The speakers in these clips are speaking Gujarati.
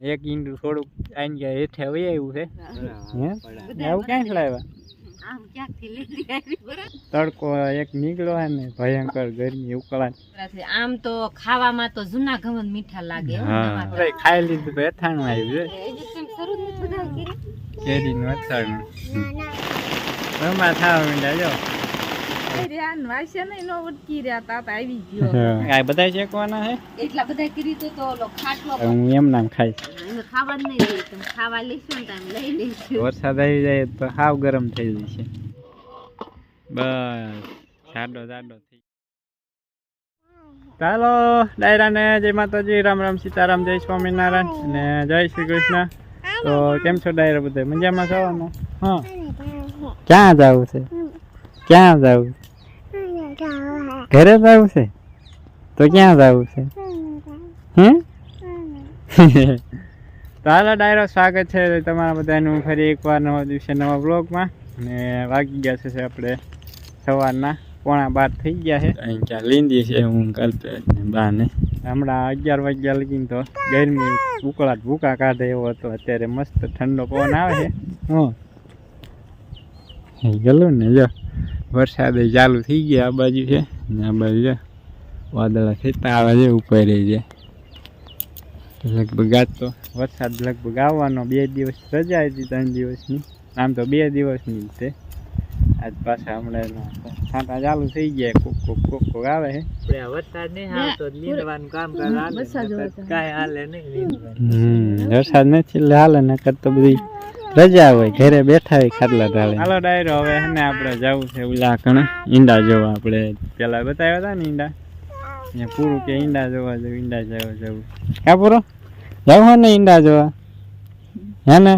એક ઈંડું થોડુંક આઈ ગયા હેઠે વહી આવ્યું છે. હે. આવું ક્યાંથી લાવ્યા? તડકો એક નીકળ્યો હે ને ભયંકર ગરમી ઉકળાટ. આમ તો ખાવામાં તો જૂના ઘઉં મીઠા લાગે ખાઈ લીધું તો આવ્યું છે એ જ આ શેકવાના એટલા કરી તો તો ઓલો ખાટલો હું એમ નામ એને ખાવા નહીં દે તમે ખાવા લેશો ને તો લઈ લેશું વરસાદ આવી જાય તો હાવ ગરમ થઈ જશે. બસ જાડો જાડો થઈ ચાલો ડાયરાને જય માતાજી રામ રામ સીતારામ જય સ્વામિનારાયણ અને જય શ્રી કૃષ્ણ. તો કેમ છો ડાયરા બધા? મજામાં છો? ને હા. ક્યાં જવું છે? ક્યાં જવું ઘરે જવું છે? તો ક્યાં જવું છે? હમ તો હાલો ડાયરો સ્વાગત છે તમારા બધાનું ફરી એકવાર નવા દિવસે નવા બ્લોગમાં અને વાગી ગયા છે આપણે સવારના પોણા બાર થઈ ગયા છે. અહીં ક્યાં લીંદી છે હું કરતો બાને હમણાં અગિયાર વાગ્યા લગીને તો ગરમી ઉકળાટ ભૂકા કાઢે એવો હતો. અત્યારે મસ્ત ઠંડો પવન આવે છે. હં ગયેલું ને જો વરસાદ ચાલુ થઈ ગયા આ બાજુ છે. આ બાજુ જો વાદળા ખેતા આવે છે ઉપર રહી જાય લગભગ આજ તો વરસાદ લગભગ આવવાનો બે દિવસ રજા હતી ત્રણ દિવસની. આમ તો બે દિવસની જ છે. આજ પાછા હમણાં છાંટા ચાલુ થઈ ગયા કોક કોક કોક કોક આવે છે. વરસાદ નહીં આવતો લીંદવાનું કામ કરે કાંઈ હાલે નહીં વરસાદ નથી એટલે હાલે નકર તો બધી રજા હોય, ઘરે બેઠા હોય ખાટલા ઢાળે. હાલો ડાયરો, હવે ને આપણે જવું છે ઓલા કણે. ઈંડા જોવા આપણે પેલા બતાવ્યા હતા ને ઈંડા? અહીંયા પૂરું કે ઈંડા જોવા જવું, ઈંડા જોવા જવું. ક્યાં પૂરો? જવું હો ને ઈંડા જોવા. હે ને?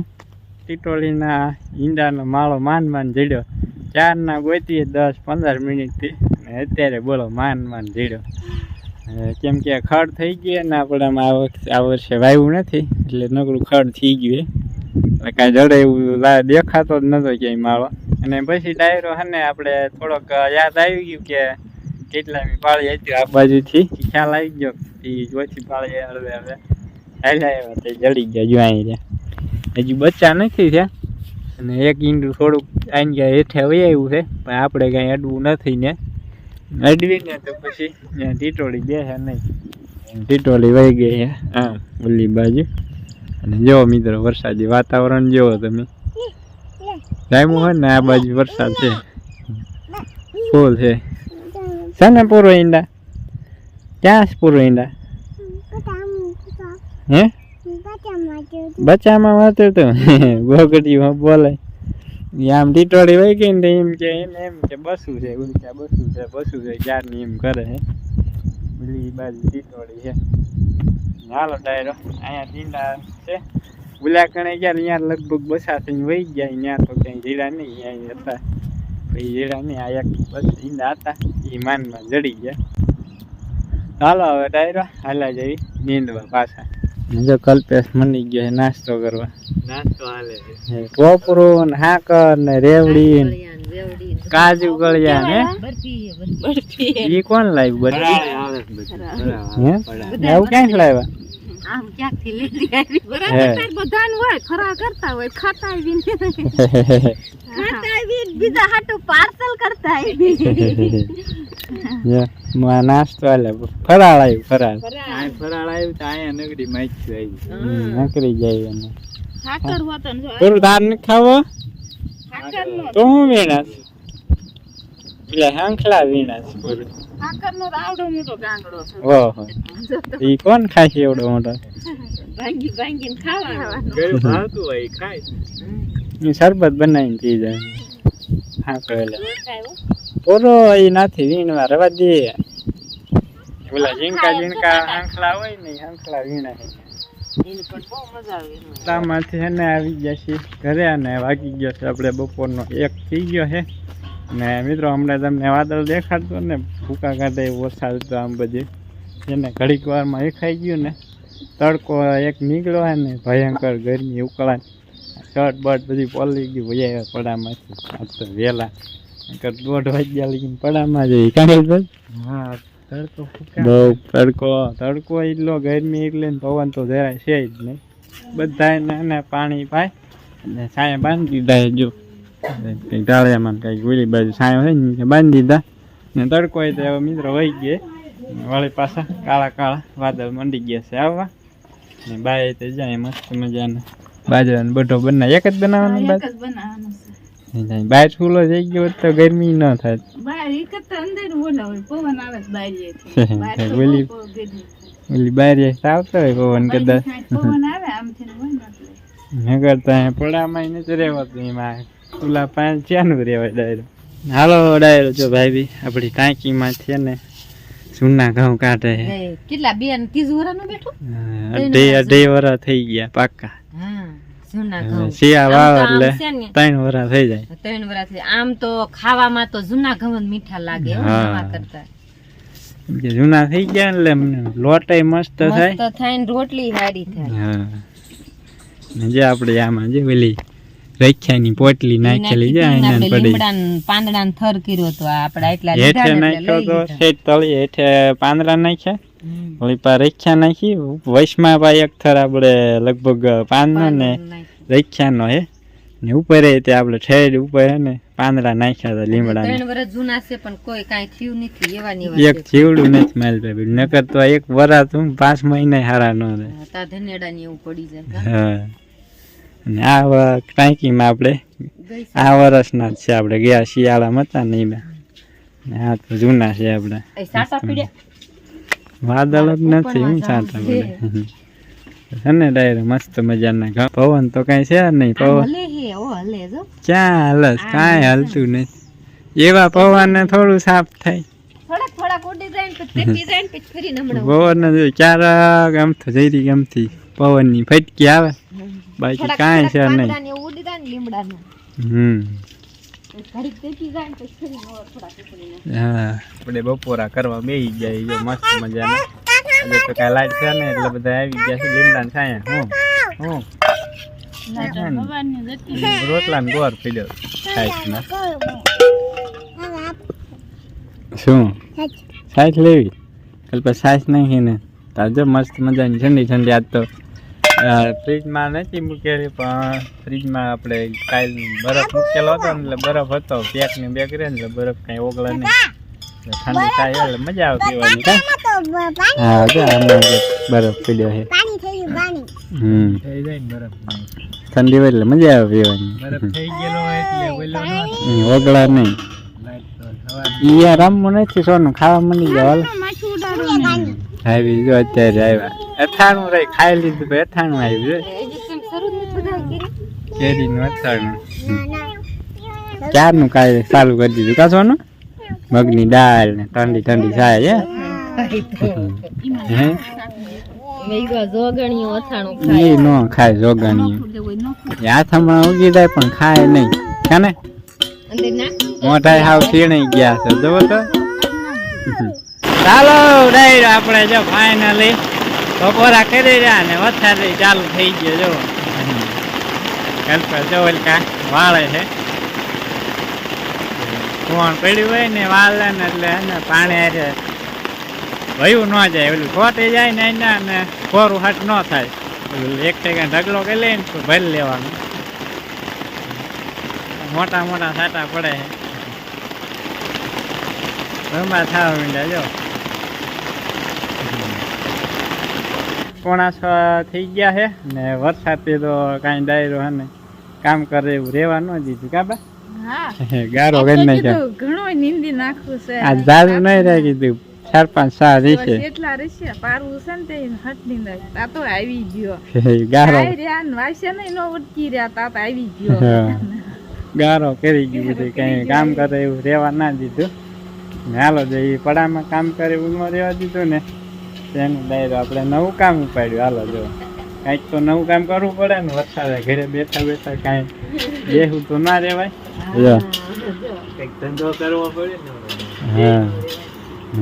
ટીટોલીના ઈંડાનો માળો માન માન જડ્યો ચારના ગોતી દસ પંદર મિનિટથી ને અત્યારે બોલો માન માન જડ્યો કેમ કે ખડ થઈ ગયો ને આપણે આમાં આ વખતે આ વર્ષે વાવ્યું નથી, એટલે નકરું ખડ થઈ ગયું એટલે કાંઈ જડે એવું દેખાતો જ નતો ક્યાંય માળો અને પછી ડાયરો હે ને આપણે થોડોક યાદ આવી ગયું કે કેટલામી પાળી હતી આ બાજુથી. ખ્યાલ આવી ગયો એ જોથી પાળી હળવે હવે હાલ્યા એવા તે જડી ગયા જો અહીં રહ્યા. હજી બચ્ચા નથી થયા. અને એક ઈંડું થોડુંક આઈને ગયા હેઠે વહી આવ્યું છે. પણ આપણે કાંઈ અડવું નથી ને. અડવીને તો પછી ટીટોળી બે છે નહીં. ટીટોળી વહી ગઈ છે હા. ઓલી બાજુ. અને જો મિત્રો, વરસાદી વાતાવરણ જોવો તમે. જામ્યું હોય ને, આ બાજુ વરસાદ છે. ફૂલ છે. છે ને પૂરો ઈંડા? ક્યાં છે પૂરો ઈંડા? હે? બચ્ચામાં વાંચો તો. ગોગડીમાં બોલાય આમ ટીટોળી વહી ગઈ ને એમ કે, એને એમ કે, બસું છે. ઓલી બસું છે બસું છે. ક્યારની એમ કરે, હે? બીજી બાજુ ટીટોળી છે. હાલો ડાયરો અહીંયા ટીંડા છે. ઓલા ગયા અહીંયા લગભગ બસા થઈને વહી ગયા. ત્યાં તો ક્યાંય જીરા નહીં અહીંયા હતા. પછી જીરા નહીં આ એક બસ ઈંડા હતા. એ માનમાં જડી ગયા. હાલો હવે ડાયરો હાલા જઈ નીંદવા પાછા. જો કલ્પેશ મની ગયો નાસ્તો કરવા. નાસ્તો હાલે છે. ને હાકર ને રેવડી કાજુ ગળ્યા ને. બરફી બરફી. ઈ કોણ લાવ્યું બધું. હે? એવું ક્યાંથી લાવ્યા? આમ ક્યાંકથી લીધી આવી? બરાબર? બધાને હોય ખરા કરતા હોય ખાતા આવી ખાતા આવી બીજા હાટુ પાર્સલ કરતા આવી માં નાસ્તો હાલે ફરાળ આવ્યું ફરાળ. ફરાળ. આવ્યું તો અહીંયા નગરી માખ્યું આવી નકરી જાય એને. હાકર હોતો જો તાર ને ખાવો? તો હું વીણાશ? એટલે હાંખલા વીણાશ પૂરું હાકર નો આવડો મોટો ગાંગડો છે. ઓહો. ઈ કોણ ખાશે એવડો મોટો? ભાંગી ભાંગીને ખાવાનું. ગળ્યું ભાવતું હોય એ ખાય ઈ શરબત બનાવીને પી જાય. હા કહેલે પૂરો ઈ નથી વીણવા રવા દે. ઓલા ઝીંકા ઝીંકા હાંખલા હોય ને હાંખલા વીણા છે. તામાંથી હે ને આવી ગયા છીએ. ઘરે અને વાગી ગયો છે. આપણે બપોરનો એક થઈ ગયો છે. ને મિત્રો હમણાં તમને વાદળ દેખાડતો ને ફૂકા કાઢે વરસાદ તો આમ બધી. એને ઘડીક વારમાં એખાઈ ગયું ને તડકો એક નીકળ્યો હે ને ભયંકર ગરમી ઉકળાટ શર્ટ બર્ટ બધી પલળી ગયું વૈયા પડામાંથી. આજ તો વહેલા. દોઢ વાગ્યા લગીને પડામાં જઈ કાંઈ હા તડકો બહુ તડકો તડકો એટલો ગરમી એટલે પવન તો જરાય છે જ નહીં. બધાને એને પાણી પાય અને સાયા બાંધી દીધા જો. ને કંઈક ઓલી બાજુ સાયો હોય ને બાંધી દીધા ને તડકો હોય તો હવે મિત્રો વહી ગયા વળી પાછા કાળા કાળા વાદળ મંડી ગયા છે આવવા ને બાય તો જાય મસ્ત મજાના બાજરાનો બઢો બનાવે એક જ બનાવવાનો બાજ બહાર ફૂલો થઈ ગયો તો ગરમી ન થાય ઓલી-. ઓલી બાર આવતો હોય પવન કદાચ. નગર તો અહીંયા પડામાં નથી રહેવાતું એમાં ખુલ્લા પાંચ ચાનું રહેવાય ડાયરો. હાલો ડાયરો જો ભાઈ બી આપણી ટાંકીમાં છે ને સુના ઘઉં કાઢે કેટલા બે ને ત્રીસ વર્ષનું બેઠું? અઢી અઢી વરા થઈ ગયા પાક્કા. જૂના થઈ ગયા એટલે લોટાઈ મસ્ત થાય. રોટલી સારી થાય. જે આપણે આમાં જે પેલી રખ્યાની પોટલી નાખેલી છે આપણે પડી. પાંદડા થર કર્યો તો આપડા એટલા હેઠે નાખ્યો તો સેટ તળી હેઠે પાંદડા નાખ્યા. વળી પા રખ્યા નાખી. વૈશમાં પા એક થર આપણે લગભગ પાનનો ને રેખ્યાનો હે. ને ઉપર તે આપણે ઠેડ ઉપર હે ને પાંદડા નાખ્યા હતા લીમડા ત્રણ વર્ષ જૂના છે પણ કોઈ કાંઈ થયું નથી એવા ની એક જીવડું નથી માલ ભાઈ. નકર તો એક વરા તું પાંચ મહિના હારા ન રહે. તા ધનેડા ની એવું પડી જાય. હા. અને આ ટાંકીમાં આપણે આ વર્ષના જ છે આપણે. ગયા શિયાળામાં હતા નહીં બે. ને આ તો જૂના છે આપણે. વાદળ જ નથી હું સાંટા પડે છે ને ડાયરો મસ્ત મજાના પવન તો કઈ છે નહીં પવન. ક્યાં હલસ કાંઈ હલતું નથી. એવા પવન ને થોડું સાફ થાય. પવન ક્યારેક આમ તો જઈ રહી ગમતી. પવનની ફટકી આવે. બાકી કાંઈ છે નહીં. પાંદડાને એવું ઉડી જાય ને લીમડાનું હમ આપણે બપોરા કરવા બે જાય જો મસ્ત મજાના. એટલે તો કાંઈ લાઈટ છે ને એટલે બધા આવી ગયા છે લીમડા છાયા હું હું. રોટલા ને? ગોર પીડ્યો શું? સાઈઝ લેવી? કાલ પછી સાઈઝ ને. તાજો મસ્ત મજાની ઠંડી ઠંડી આજ તો ફ્રીજમાં નથી મૂકેલી પણ ફ્રીજમાં આપણે કાલ બરફ મૂકેલો હતો ને એટલે બરફ હતો. પેકની બેગ રહે ને એટલે બરફ કાંઈ ઓગળે નહીં. એટલે ઠંડી થાય એટલે મજા આવે પીવાની કાં? હા જો બરફ પીડ્યો છે. હમ. થઈ જાય બરફ ઠંડી હોય એટલે મજા આવે પીવાની. બરફ થઈ ગયેલો હોય એટલે ઓગળા નહીં. ઈ યાર રમવું નથી સોનું ખાવા મળી જાવ હાલ. આવી જો અત્યારે આવ્યા. અથાણું રહી ખાઈ લીધું તો અથાણું આવ્યું છે કરી? કેરીનું અથાણું ક્યારનું કાંઈ ચાલુ કરી દીધું? કા મગની દાળ ને ઠંડી ઠંડી થાય જોગણીયું અથાણું ખાય. એ નો ખાય જોગાણી એ હાથમાં ઉગી જાય પણ ખાય નહીં. કાને મોટા હાવ સીણાઈ ગયા છે. જોવો તો. ચાલો ડાયરો આપણે જો ફાઇનલી બપોરા કરી રહ્યા ને વરસાદ ચાલુ થઈ ગયો, જો. કલ્પા જો કા વાળે છે. કોણ પડ્યું હોય ને વાળે ને એટલે એને પાણી વયું ન જાય, ઓલું ખોટી જાય ને એના ને કોરું હટ ન થાય. ઓલું એક ટેકા ઢગલો કરી લે ને તો ભરી લેવાનું. મોટા મોટા સાટા પડે છે. રમા થવા માંડ્યા જો. પોણા છ થઈ ગયા છે ને વરસાદથી તો કાંઈ ડાયરો હે ને કામ કરે એવું રહેવા ન દીધું કા બા? ગારો કરી નાખ્યો ઘણો નીંદી નાખવું છે. આ ઝાડ નહીં રહી કીધું ચાર પાંચ સા છે એટલા રહેશે પારું છે ને તે હટ નીંદાય તા તો આવી ગયો. ગારો. રહ્યા ને વાસે નહીં નો ઉટકી રહ્યા તા તો આવી ગયો. ગારો કરી ગયું બધું કઈ કામ કરે એવું રહેવા ના દીધું. હાલો જઈ પડામાં કામ કરે એવું ન રહેવા દીધું ને તેનું ડાયરો આપણે નવું કામ ઉપાડ્યું. હાલો જો. કાંઈક તો નવું કામ કરવું પડે ને વરસાદે. ઘરે બેઠા બેઠા કાંઈ બેહું તો ના રહેવાય જો. કંઈક ધંધો કરવો પડે ને હા.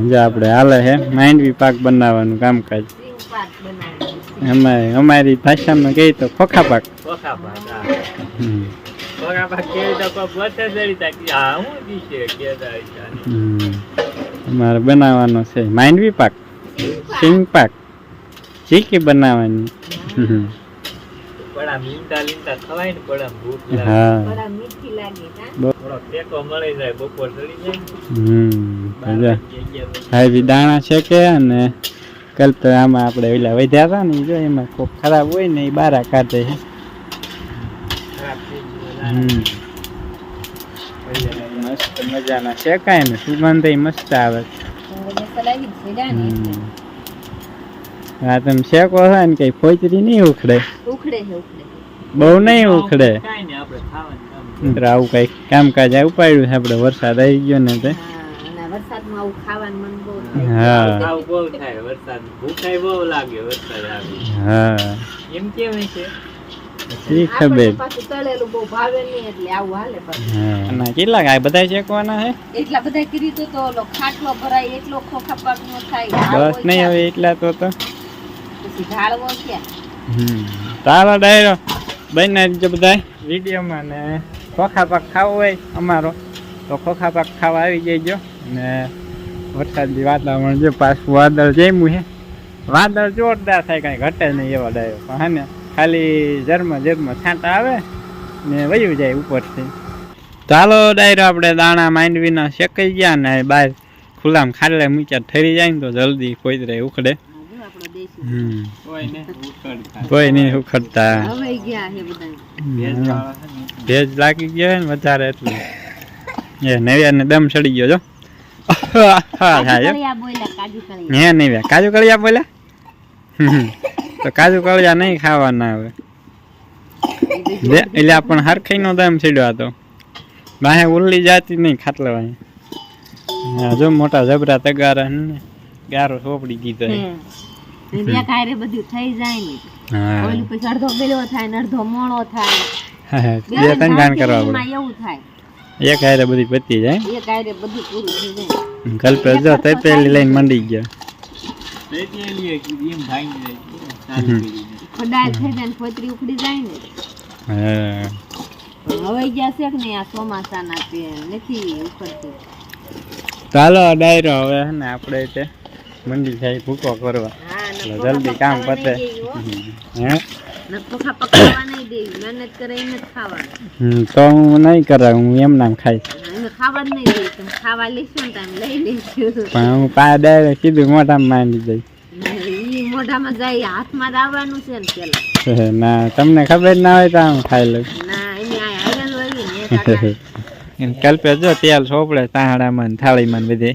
જો આપણે હાલે છે માંડવી પાક બનાવવાનું કામકાજ. અમારે અમારી ભાષામાં કહીએ તો ખોખા પાક. ઈશાને. હમ. અમારે બનાવવાનો છે માંડવી પાક. સિંગ પાક ચીકી બનાવવાની? દાણા છે કે અને કલ્પ આમાં આપણે ઓલા વધ્યા હતા ને જો એમાં કોક ખરાબ હોય ને એ બારા કાઢે છે. મસ્ત મજાના શેકાય ને. સુગંધ મસ્ત આવે. હમ. હા તમે શેકો હોય ને કઈ ફોચરી નહીં ઉખડે. ઉખડે છે ઉખડે બહુ નહીં ઉખડે. કાંઈ નહીં આપણે ખાવાનું મિત્ર આવું કઈ કામકાજ આ ઉપાડ્યું છે આપણે વરસાદ આવી ગયો ને તે. હા અને વરસાદમાં આવું ખાવાનું મન બહુ હા. બહુ થાય વરસાદ ભૂખાય બહુ લાગે વરસાદ આવે. હા. એમ કેમ છે. શી ખબર. આપણને પાછું તળેલું બહુ ભાવે નહીં એટલે આવું હાલે પાછું. હા. અને કેટલા બધા શેકવાના છે? એટલા બધા કરી તો તો ખાટલો ભરાય એટલો ખોખા પાક નો થાય. બસ નહીં હવે એટલા તો. તારો ડાયરો બને જો બધા વિડીયોમાં ને ખોખા પાક ખાવો હોય અમારો તો ખોખા પાક ખાવા આવી જઈજો. ને વરસાદી વાતાવરણ જો પાછું વાદળ જેમું છે. વાદળ જોરદાર થાય કાંઈ ઘટે નહીં એવા ડાયરો. પણ હા ને ખાલી જર્મ જર્મ છાંટા આવે ને વયું જાય ઉપરથી. ચાલો ડાયરો આપણે દાણા માંડવીના શેકાઈ ગયા ને બહાર ખુલ્લામાં ખાડલે મૂક્યા ઠરી જાય ને તો જલ્દી કોઈ ઉખડે હા, જો આપણો દેશી હમ કોઈ ને નહીં ઉખડતા. ભેજ લાગી ગયો ને વધારે એટલું. એ નવ્યા ને દમ ચડી ગયો જો. હા નવ્યા કાજુ કળિયા. બોલ્યા? તો કાજુ કળિયા નહીં ખાવાના હવે. એટલે પણ હરખાઈ નો દમ ચડ્યો તો. બાહે ઉલ્લી જાતી નહીં ખાટલા. જો મોટા જબરા તગારા ને ગારો સોપડી દીધો હે. કાયરે બધું થઈ જાય ને હા. ઓલું પછી અડધો બેલો થાય ને અડધો મોળો થાય. બે ત્રણ ગાણ કરવા પડે. એવું થાય. એક હારે બધી પતી જાય. એક કાયરે બધું પૂરું થઈ જાય. કલ્પે જો તે પેલી લઈને મંડી ગયા. ભેજેલી હતી, એમ ભાંગી જાય. ચાલુ હમ. કરીને. ખડાય થઈ જાય ને ફોતરી ઉખડી જાય ને. હવે ગયા છે કે નહીં આ ચોમાસાના તે નથી ઉખડતી ચાલો ડાયરો હવે ને આપણે તે મંડી જાય ભૂકો કરવા એટલે જલ્દી કામ પતે. હે. તો હું નહીં કરાવ હું એમ નામ લેશું પણ હું પા ડાયરો કીધું મોઢામાં માંડી દઈશ મોઢામાં જાય હાથમાં આવવાનું છે ને પેલા. ના તમને ખબર ના હોય તો હું ખાઈ લઉં. ના કલ્પે જો તેલ સોપડે તાહડામાં ને થાળીમાં બધે.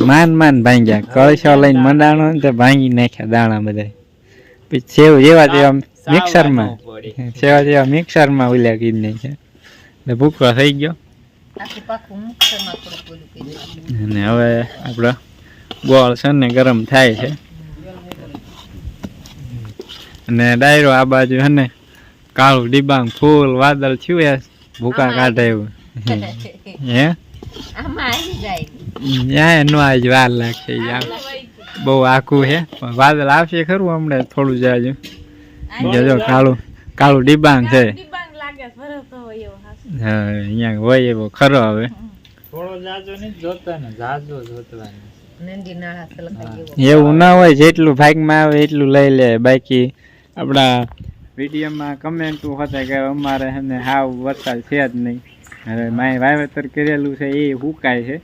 માન માન ભાંગ્યા. કળશો લઈને મંડાણો ને તે ભાંગી નાખ્યા દાણા બધા પછી સેવ જેવા તેવા મિક્સરમાં. સેવા જેવા મિક્સરમાં ઉલ્યા કીધી નાખ્યા. એટલે ભૂકો થઈ ગયો. કરી. અને હવે આપણો ગોળ છે ને ગરમ થાય છે. અને ડાયરો આ બાજુ છે ને કાળું ડિબાંગ ફૂલ વાદળ થયું એ ભૂકા કાઢે એવું. હે? જાય ત્યાં નો આજ વાર લાગશે બહુ આખું છે પણ વાદળ આવશે ખરું હમણાં થોડું જાજુ જો કાળું કાળું ડિબાંગ છે. હા અહીંયા હોય એવો ખરો હવે. જાજો જાજો એવું ના હોય જેટલું ભાગમાં આવે એટલું લઈ લે. બાકી આપણા વિડીયોમાં કમેન્ટો હતા કે અમારે હે ને હાવ વરસાદ છે જ નહીં. હવે માય વાવેતર કરેલું છે એ હુકાય છે.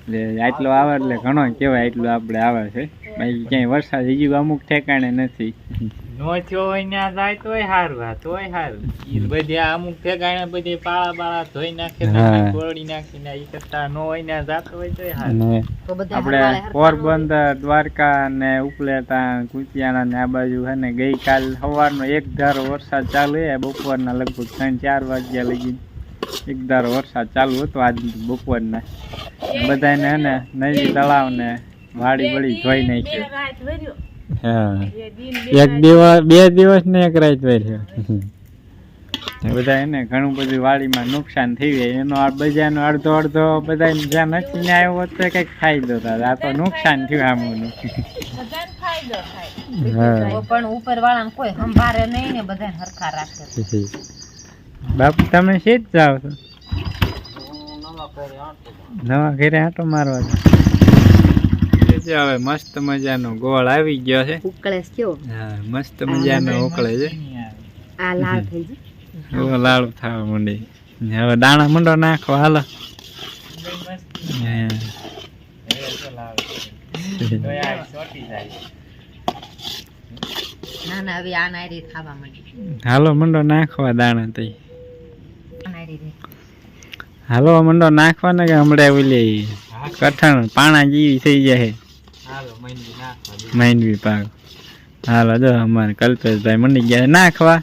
એટલે આટલો આવે એટલે ઘણો કહેવાય એટલું આપણે આવે છે. બાકી ક્યાંય વરસાદ હજી અમુક ઠેકાણે નથી. નો થયો હોય ત્યાં જાય તોય સારું હા તોય સારું બધી અમુક ઠેકાણે બધી પાળા બાળા ધોઈ નાખે ગોળી નાખી ના ઈ કરતા નો હોય ત્યાં જાતો હોય તોય સારું તો બધા આપણે ન. પોરબંદર દ્વારકા ને ઉપલેટા કુતિયાણા ને આ બાજુ હે ને ગઈકાલ સવારનો એક ધારો વરસાદ ચાલુ બપોરના લગભગ ત્રણ ચાર વાગ્યા લગી. એક ધારો વરસાદ ચાલુ હતો આજ બપોરના. બધાને હે ને નદી તળાવ ને વાડી બળી ધોઈ નાખ્યું. હા. એક દિવસ બે દિવસ ને એક રાત વર્યો. બધા એને ઘણું બધું વાડીમાં નુકસાન થઈ જાય એનો આ બજારનો અડધો અડધો બધા જ્યાં નથી ને આવ્યો હોત તો કંઈક ફાયદો થાય. આ તો નુકસાન થયું આમનું. પણ ઉપર વાળાને કોઈ સંભાળે નહીં ને બધા હરખા રાખે. બાપુ તમે શીત જાઓ છો? નવા ઘરે આટો મારવા હવે મસ્ત મજાનો ગોળ આવી ગયો છે. ઉકળે કેવો? હા મસ્ત મજાનો ઉકળે છે. આ લાલ થઈ ગયું. હવે થવા માંડી. હવે દાણા મંડો નાખો હાલો. હાલો મંડો નાખવા દાણા તઈ. હાલો મંડો નાખવાના કે હમણાં ઓલી કઠણ પાણા જેવી થઈ જાય. માંડવી પાક. હાલો જો અમારે કલ્પેશભાઈ મંડી ગયા. નાખવા.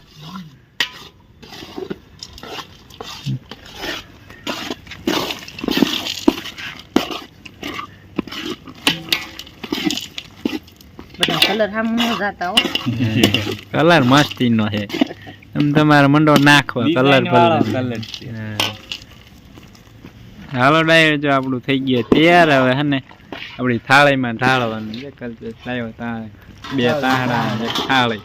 કલર આમ ન જાતા હો. કલર મસ્તી નો છે. એમ તમારે મંડો નાખવા કલર કલર હાલો ડાયર જો આપણું થઈ ગયું તૈયાર હવે હે ને આપણી થાળીમાં ઢાળવાનું લાવ્યો તાણે. બે અને થાળી.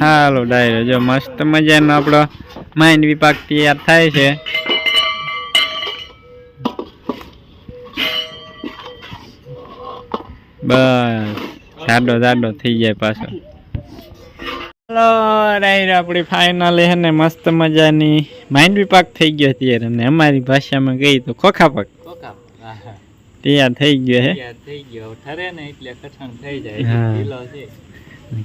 હાલો ડાયર જો મસ્ત મજાનો આપણો માઇન્ડ વિભાગ તૈયાર થાય છે. બસ. જાડો જાડો થઈ જાય પાછો. હાલો ડાયર આપણી ફાઇનલ હે ને મસ્ત મજાની માઇન્ડ પાક થઈ ગયો અત્યારે અને અમારી ભાષામાં ગઈ તો ખોખા પાક. તૈયાર થઈ ગયો હે. થઈ ગયો. ઠરે ને એટલે કઠણ થઈ જાય. ઢીલો છે.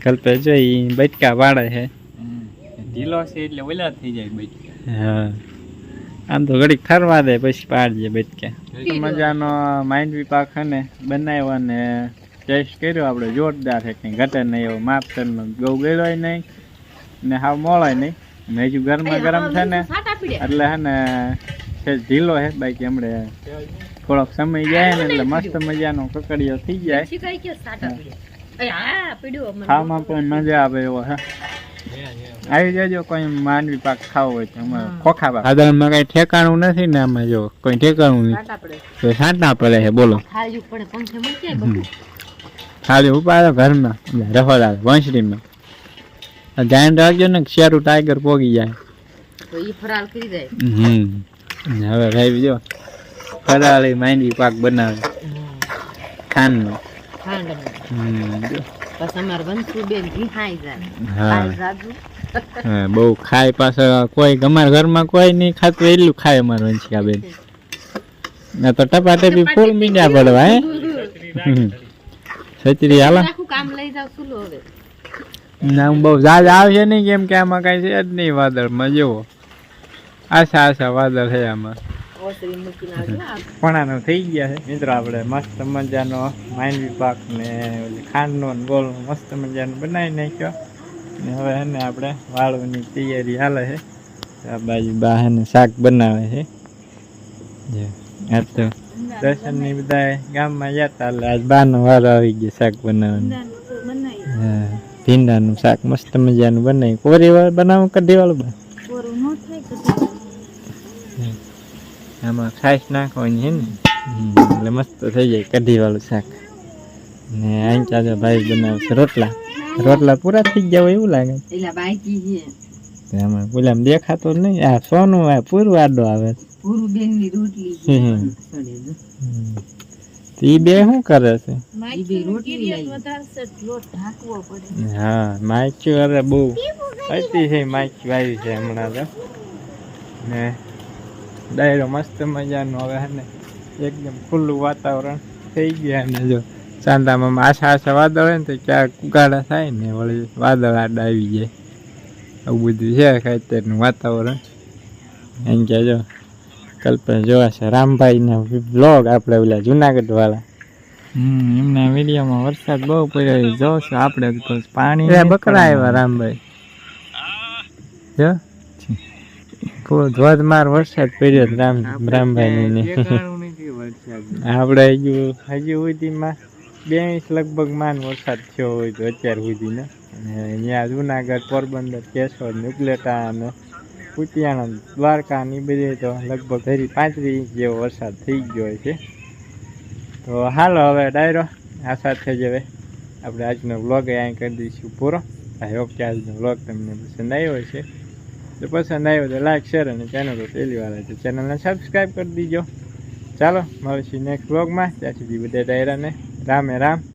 કલ્પે જો ઈ બટકા પાડે છે ઢીલો છે એટલે ઓલા થઈ જાય બટકા. હા. આમ તો ઘડીક ઠરવા દે પછી પાડજે બટકા. મજાનો માઇન્ડ વિભાગ હે ને બનાવ્યો ને ટેસ્ટ કર્યો. આપણે જોરદાર છે કંઈ ઘટે નહીં એવો માપસરનો ગૌ ગળ્યોય નહીં ને હાવ મોળાય નહીં. ને હજુ ગરમા ગરમ છે ને એટલે હે ને છે ઢીલો હે બાકી હમણે થોડોક સમય જાય ને એટલે મસ્ત મજાનો કકડીયો થઈ જાય. ખાવામાં પણ મજા આવે એવો હે. આવી જજો કોઈ માનવી પાક ખાવો હોય તો અમારે ખોખા પાક. સાધારણમાં કઈ ઠેકાણું નથી ને આમાં જો કોઈ ઠેકાણું નહીં સાટા પડે. તો સાંટા પડે છે બોલો. ખાલી ઉપાડો ઘરમાં. રફડા વંશડીમાં. આ ધ્યાન રાખજો ને શેરું ટાઈગર પોગી જાય. તો ઈ ફરાળ કરી જાય હમ. હવે ભાઈ જો. ફરાળી માંડવી પાક બનાવે. ખાંડનો. ખાંડ હમ જો. બસ અમાર વંશુ બેન ઘીહાઈ જાય. હા. હા બહુ ખાય પાછળ કોઈ અમારા ઘરમાં કોઈ નહીં ખાતું એટલું ખાય અમારું વંશિકા બેન ના તો ટપાટપી ફૂલ મીંડા પડવા હે. છત્રી હાલો. આખું કામ લઈ જાવ સુલો હવે. ના હું બહુ જાજ આવશે નહીં કેમ કે આમાં કઈ છે જ નહીં વાદળમાં જેવો આશા આશા વાદળ છે આમાં. પણાનો થઈ ગયા છે. મિત્રો આપણે મસ્ત મજાનો માંડવી પાક ને ખાંડનો ને ગોળનો મસ્ત મજાનો બનાવી નાખ્યો. ને હવે એને આપણે વાળવાની તૈયારી હાલે છે. આ બાજુ બા શાક બનાવે છે. આ તો દર્શનની બધા ગામમાં માં જતા એટલે આજ બાનો વારો આવી ગયો શાક બનાવવાનું. હા ભીંડાનું શાક મસ્ત મજાનું બનાવ્યું. કોરી વાર બનાવું કઢી વાળું આમાં ખાસ નાખવાની છે ને? એટલે મસ્ત થઈ જાય કઢી વાળું શાક. ને અહીં ચાલો ભાઈ બનાવશે રોટલા. રોટલા પૂરા થઈ ગયા હોય એવું લાગે. છે. આમાં પેલા દેખાતો નહીં. આ સોનું આ પૂરું આડો આવે પૂરું બેનની રોટલી ઈ બે શું કરે છે? હા માખ્યું અરે બહુ હતી છે માખ્યું આવી છે હમણાં તો. ને ડાયરો મસ્ત મજાનો હવે હે ને એકદમ ખુલ્લું વાતાવરણ થઈ ગયા ને જો. ચાંદામાં આછા આછા વાદળ હોય ને તો ક્યાંક ઉગાડા થાય ને વળી વાદળ આડા આવી જાય. આવું બધું છે અત્યારનું વાતાવરણ. એમ કે જો કલ્પના જોવા છે. રામભાઈના બ્લોગ આપણે ઓલા જુનાગઢ વાળા હમ એમના વિડીયોમાં વરસાદ બહુ પડ્યો જોશો આપણે પાણી બકરા આવ્યા રામભાઈ. જો? ધોધમાર વરસાદ પડ્યો રામ રામભાઈ ને. આપણે હજુ હજુ સુધીમાં બે ઇંચ લગભગ માન વરસાદ થયો હોય તો અત્યાર સુધીનો. અને અહીંયા જુનાગઢ પોરબંદર કેશોદ ને ઉપલેટા અને કુતિયાણા દ્વારકા ને બધે તો લગભગ ઘરી પાંચરી જેવો વરસાદ થઈ ગયો છે. તો હાલો હવે ડાયરો, આ સાથે જ હવે આપણે આજનો વ્લોગ અહીં કરી દઈશું પૂરો. આઈ હોપ કે આજનો વ્લોગ તમને પસંદ આવ્યો છે જો પસંદ આવ્યો તો લાઈક શેર અને ચેનલ પર પહેલી વાર આવે તો ચેનલને સબસ્ક્રાઈબ કરી દીજો. ચાલો, મળીશું નેક્સ્ટ વ્લોગમાં. ત્યાં સુધી બધા ડાયરાને રામે રામ.